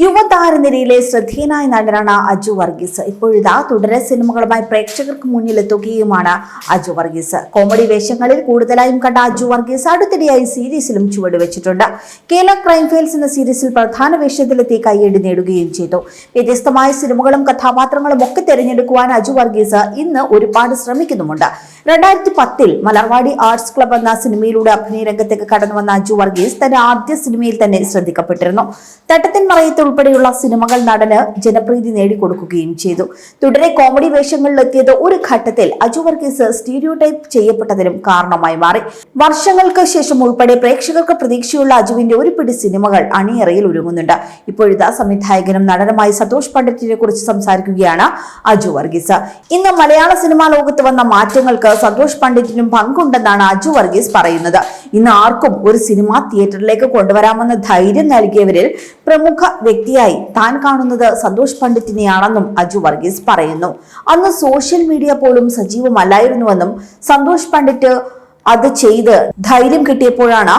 യുവതാരനിരയിലെ ശ്രദ്ധേയനായ നടനാണ് അജു വർഗീസ്. ഇപ്പോഴിതാ തുടരെ സിനിമകളുമായി പ്രേക്ഷകർക്ക് മുന്നിലെത്തുകയുമാണ് അജു വർഗീസ്. കോമഡി വേഷങ്ങളിൽ കൂടുതലായും കണ്ട അജു വർഗീസ് അടുത്തിടെയായി സീരീസിലും ചുവടുവെച്ചിട്ടുണ്ട്. കേരള ക്രൈം ഫയൽസ് എന്ന സീരീസിൽ പ്രധാന വേഷത്തിലെത്തി കയ്യടി നേടുകയും ചെയ്തു. വ്യത്യസ്തമായ സിനിമകളും കഥാപാത്രങ്ങളും ഒക്കെ തിരഞ്ഞെടുക്കുവാൻ അജു വർഗീസ് ഇന്ന് ഒരുപാട് ശ്രമിക്കുന്നുമുണ്ട്. രണ്ടായിരത്തി പത്തിൽ മലർവാടി ആർട്സ് ക്ലബ് എന്ന സിനിമയിലൂടെ അഭിനയ രംഗത്തേക്ക് കടന്നു വന്ന അജു വർഗീസ് തന്റെ ആദ്യ സിനിമയിൽ തന്നെ ശ്രദ്ധിക്കപ്പെട്ടിരുന്നു. തട്ടത്തിൻ മറയത്ത് ഉൾപ്പെടെയുള്ള സിനിമകൾ നടന് ജനപ്രീതി നേടിക്കൊടുക്കുകയും ചെയ്തു. തുടരെ കോമഡി വേഷങ്ങളിലെത്തിയത് ഒരു ഘട്ടത്തിൽ അജു വർഗീസ് സ്റ്റീരിയോ ടൈപ്പ് ചെയ്യപ്പെട്ടതിനും കാരണമായി മാറി. വർഷങ്ങൾക്ക് ശേഷം ഉൾപ്പെടെ പ്രേക്ഷകർക്ക് പ്രതീക്ഷയുള്ള അജുവിന്റെ ഒരു പിടി സിനിമകൾ അണിയറയിൽ ഒരുങ്ങുന്നുണ്ട്. ഇപ്പോഴത്തെ സംവിധായകനും നടനുമായി സന്തോഷ് പണ്ഡിറ്റിനെ കുറിച്ച് സംസാരിക്കുകയാണ് അജു വർഗീസ്. ഇന്ന് മലയാള സിനിമാ ലോകത്ത് വന്ന മാറ്റങ്ങൾക്ക് സന്തോഷ് പണ്ഡിറ്റിനും പങ്കുണ്ടെന്നാണ് അജു വർഗീസ് പറയുന്നത്. ഇന്ന് ആർക്കും ഒരു സിനിമ തിയേറ്ററിലേക്ക് കൊണ്ടുവരാമെന്ന ധൈര്യം നൽകിയവരിൽ പ്രമുഖ വ്യക്തിയായി താൻ കാണുന്നത് സന്തോഷ് പണ്ഡിറ്റിനെയാണെന്നും അജു വർഗീസ് പറയുന്നു. അന്ന് സോഷ്യൽ മീഡിയ പോലും സജീവമല്ലായിരുന്നുവെന്നും സന്തോഷ് പണ്ഡിറ്റ് അത് ചെയ്ത് ധൈര്യം കിട്ടിയപ്പോഴാണ്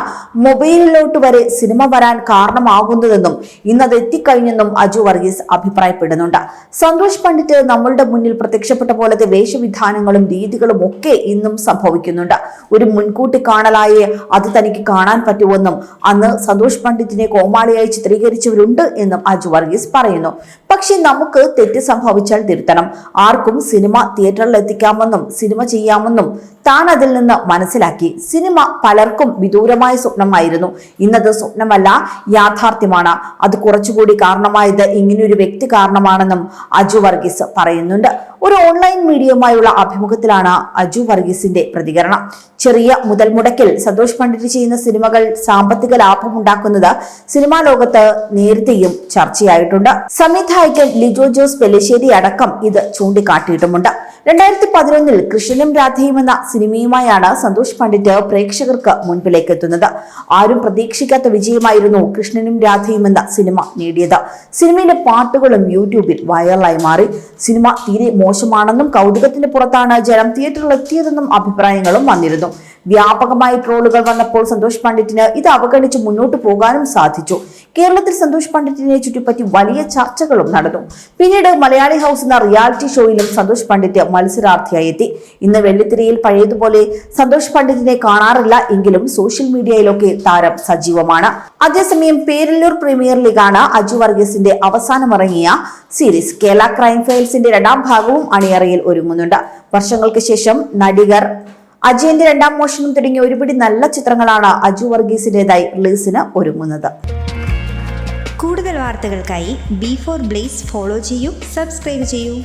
മൊബൈലിലോട്ട് വരെ സിനിമ വരാൻ കാരണമാകുന്നതെന്നും ഇന്നത് എത്തിക്കഴിഞ്ഞെന്നും അജു വർഗീസ് അഭിപ്രായപ്പെടുന്നുണ്ട്. സന്തോഷ് പണ്ഡിറ്റ് നമ്മളുടെ മുന്നിൽ പ്രത്യക്ഷപ്പെട്ട പോലത്തെ വേഷവിധാനങ്ങളും രീതികളും ഒക്കെ ഇന്നും സംഭവിക്കുന്നുണ്ട്. ഒരു മുൻകൂട്ടി കാണലായേ അത് തനിക്ക് കാണാൻ പറ്റുമെന്നും അന്ന് സന്തോഷ് പണ്ഡിറ്റിനെ കോമാളിയായി ചിത്രീകരിച്ചവരുണ്ട് എന്നും അജു വർഗീസ് പറയുന്നു. പക്ഷെ നമുക്ക് തെറ്റ് സംഭവിച്ചാൽ തിരുത്തണം. ആർക്കും സിനിമ തിയേറ്ററിൽ എത്തിക്കാമെന്നും സിനിമ ചെയ്യാമെന്നും താൻ അതിൽ നിന്ന് മനസ്സിലാക്കി. സിനിമ പലർക്കും വിദൂരമായ സ്വപ്നമായിരുന്നു. ഇന്നത് സ്വപ്നമല്ല യാഥാർത്ഥ്യമാണ്. അത് കുറച്ചുകൂടി കാരണമായത് ഇങ്ങനെയൊരു വ്യക്തി കാരണമാണെന്നും അജു വർഗീസ് പറയുന്നുണ്ട്. ഒരു ഓൺലൈൻ മീഡിയയുമായുള്ള അഭിമുഖത്തിലാണ് അജു വർഗീസിന്റെ പ്രതികരണം. ചെറിയ മുതൽ മുടക്കിൽ സന്തോഷ് പണ്ഡിറ്റ് ചെയ്യുന്ന സിനിമകൾ സാമ്പത്തിക ലാഭം ഉണ്ടാക്കുന്നത് സിനിമാ ലോകത്ത് നേരത്തെയും ചർച്ചയായിട്ടുണ്ട്. സംവിധായകൻ ലിജോ ജോസ് പെല്ലിശ്ശേരി അടക്കം ഇത് ചൂണ്ടിക്കാട്ടിയിട്ടുമുണ്ട്. രണ്ടായിരത്തി പതിനൊന്നിൽ കൃഷ്ണനും രാധയും എന്ന സിനിമയുമായാണ് സന്തോഷ് പണ്ഡിറ്റ് പ്രേക്ഷകർക്ക് മുൻപിലേക്ക് എത്തുന്നത് ആരും പ്രതീക്ഷിക്കാത്ത വിജയമായിരുന്നു കൃഷ്ണനും രാധയും എന്ന സിനിമ നേടിയത്. സിനിമയിലെ പാട്ടുകളും യൂട്യൂബിൽ വൈറലായി മാറി. സിനിമ തീരെ മോശമാണെന്നും കൗതുകത്തിന്റെ പുറത്താണ് ജനം തിയേറ്ററിൽ എത്തിയതെന്നും അഭിപ്രായങ്ങളും വന്നിരുന്നു. വ്യാപകമായി ട്രോളുകൾ വന്നപ്പോൾ സന്തോഷ് പണ്ഡിറ്റിന് ഇത് അവഗണിച്ച് മുന്നോട്ട് പോകാനും സാധിച്ചു. കേരളത്തിൽ സന്തോഷ് പണ്ഡിറ്റിനെ ചുറ്റിപ്പറ്റി വലിയ ചർച്ചകളും നടന്നു. പിന്നീട് മലയാളി ഹൗസ് എന്ന റിയാലിറ്റി ഷോയിലും സന്തോഷ് പണ്ഡിറ്റ് മത്സരാർത്ഥിയായി എത്തി. ഇന്ന് വെള്ളിത്തിരയിൽ പഴയതുപോലെ സന്തോഷ് പണ്ഡിറ്റിനെ കാണാറില്ല എങ്കിലും സോഷ്യൽ മീഡിയയിലൊക്കെ താരം സജീവമാണ്. അതേസമയം പേരല്ലൂർ പ്രീമിയർ ലീഗാണ് അജു വർഗീസിന്റെ അവസാനമിറങ്ങിയ സീരീസ്. കേരള ക്രൈം ഫയൽസിന്റെ രണ്ടാം ഭാഗവും അണിയറയിൽ ഒരുങ്ങുന്നുണ്ട്. വർഷങ്ങൾക്ക് ശേഷം നടികർ അജയന്റെ രണ്ടാം മോഷണം തുടങ്ങിയ ഒരുപിടി നല്ല ചിത്രങ്ങളാണ് അജു വർഗീസിന്റേതായി റിലീസിന് ഒരുങ്ങുന്നത്. കൂടുതൽ വാർത്തകൾക്കായി ബി ഫോർ ബ്ലേസ് ഫോളോ ചെയ്യൂ സബ്സ്ക്രൈബ് ചെയ്യൂ.